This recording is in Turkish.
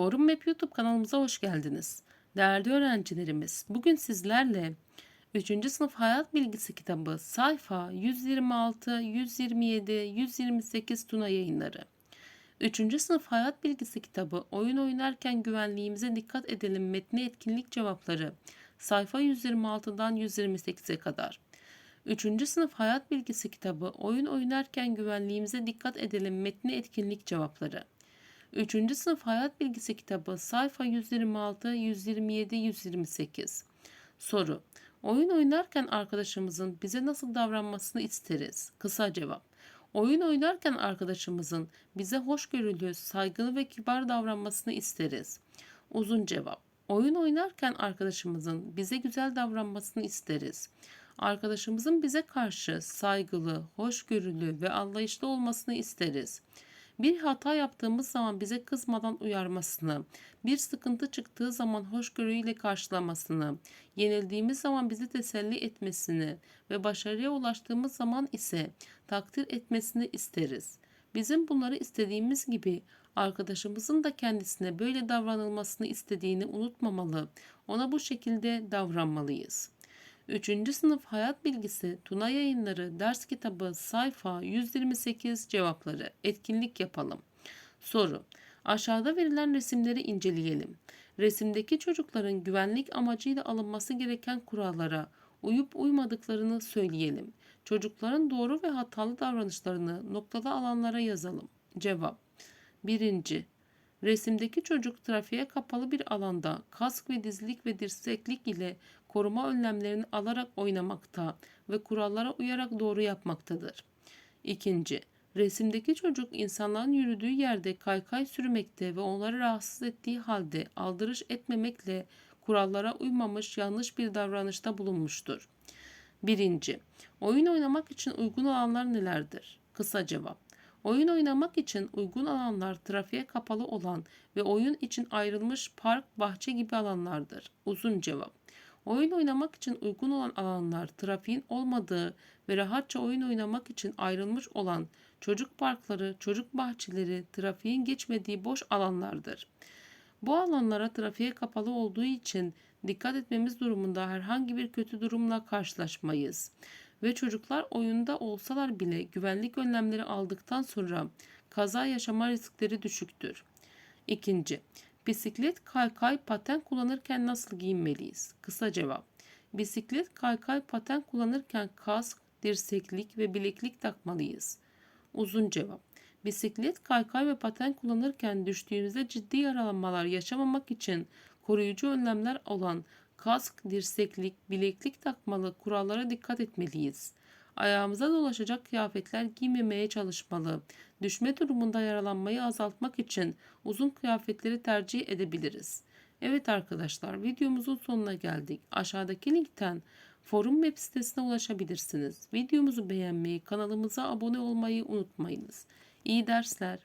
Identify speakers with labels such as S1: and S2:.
S1: Forum Map YouTube kanalımıza hoş geldiniz. Değerli öğrencilerimiz, bugün sizlerle 3. sınıf hayat bilgisi kitabı sayfa 126, 127, 128 Tuna yayınları. 3. sınıf hayat bilgisi kitabı oyun oynarken güvenliğimize dikkat edelim metni etkinlik cevapları sayfa 126'dan 128'e kadar. 3. sınıf hayat bilgisi kitabı oyun oynarken güvenliğimize dikkat edelim metni etkinlik cevapları. 3. sınıf hayat bilgisi kitabı sayfa 126, 127, 128. Soru. Oyun oynarken arkadaşımızın bize nasıl davranmasını isteriz? Kısa cevap. Oyun oynarken arkadaşımızın bize hoşgörülü, saygılı ve kibar davranmasını isteriz. Uzun cevap. Oyun oynarken arkadaşımızın bize güzel davranmasını isteriz. Arkadaşımızın bize karşı saygılı, hoşgörülü ve anlayışlı olmasını isteriz. Bir hata yaptığımız zaman bize kızmadan uyarmasını, bir sıkıntı çıktığı zaman hoşgörüyle karşılamasını, yenildiğimiz zaman bizi teselli etmesini ve başarıya ulaştığımız zaman ise takdir etmesini isteriz. Bizim bunları istediğimiz gibi arkadaşımızın da kendisine böyle davranılmasını istediğini unutmamalı, ona bu şekilde davranmalıyız. 3. sınıf hayat bilgisi Tuna yayınları ders kitabı sayfa 128 cevapları etkinlik yapalım. Soru. Aşağıda verilen resimleri inceleyelim. Resimdeki çocukların güvenlik amacıyla alınması gereken kurallara uyup uymadıklarını söyleyelim. Çocukların doğru ve hatalı davranışlarını noktalı alanlara yazalım. Cevap. 1. Resimdeki çocuk trafiğe kapalı bir alanda kask ve dizlik ve dirseklik ile koruma önlemlerini alarak oynamakta ve kurallara uyarak doğru yapmaktadır. İkinci, resimdeki çocuk insanların yürüdüğü yerde kaykay sürmekte ve onları rahatsız ettiği halde aldırış etmemekle kurallara uymamış yanlış bir davranışta bulunmuştur. Birinci, oyun oynamak için uygun alanlar nelerdir? Kısa cevap. Oyun oynamak için uygun alanlar trafiğe kapalı olan ve oyun için ayrılmış park, bahçe gibi alanlardır. Uzun cevap. Oyun oynamak için uygun olan alanlar trafiğin olmadığı ve rahatça oyun oynamak için ayrılmış olan çocuk parkları, çocuk bahçeleri, trafiğin geçmediği boş alanlardır. Bu alanlara trafiğe kapalı olduğu için dikkat etmemiz durumunda herhangi bir kötü durumla karşılaşmayız ve çocuklar oyunda olsalar bile güvenlik önlemleri aldıktan sonra kaza yaşama riskleri düşüktür. İkinci, bisiklet, kaykay, paten kullanırken nasıl giyinmeliyiz? Kısa cevap. Bisiklet, kaykay, paten kullanırken kask, dirseklik ve bileklik takmalıyız. Uzun cevap. Bisiklet, kaykay ve paten kullanırken düştüğümüzde ciddi yaralanmalar yaşamamak için koruyucu önlemler olan kask, dirseklik, bileklik takmalı kurallara dikkat etmeliyiz. Ayağımıza dolaşacak kıyafetler giymemeye çalışmalı. Düşme durumunda yaralanmayı azaltmak için uzun kıyafetleri tercih edebiliriz. Evet arkadaşlar videomuzun sonuna geldik. Aşağıdaki linkten forum web sitesine ulaşabilirsiniz. Videomuzu beğenmeyi, kanalımıza abone olmayı unutmayınız. İyi dersler.